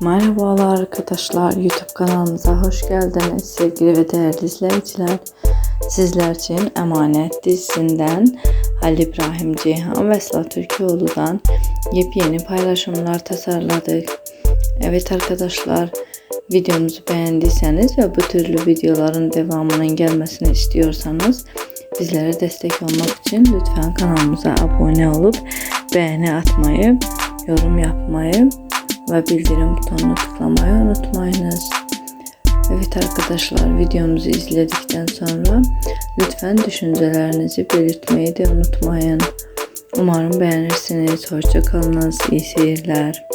Merhabalar arkadaşlar YouTube kanalımıza hoş geldiniz sevgili ve değerli izleyiciler. Sizler için Emanet dizisinden Halil İbrahim Ceyhan ve Sıla Türkoğlu'dan yepyeni paylaşımlar tasarladık. Evet arkadaşlar videomuzu beğendiyseniz ve bu türlü videoların devamının gelmesini istiyorsanız bizlere destek olmak için lütfen kanalımıza abone olup beğeni atmayı, yorum yapmayı ve bildirim butonuna tıklamayı unutmayınız. Evet arkadaşlar videomuzu izledikten sonra lütfen düşüncelerinizi belirtmeyi de unutmayın. Umarım beğenirsiniz. Hoşçakalınız. İyi seyirler.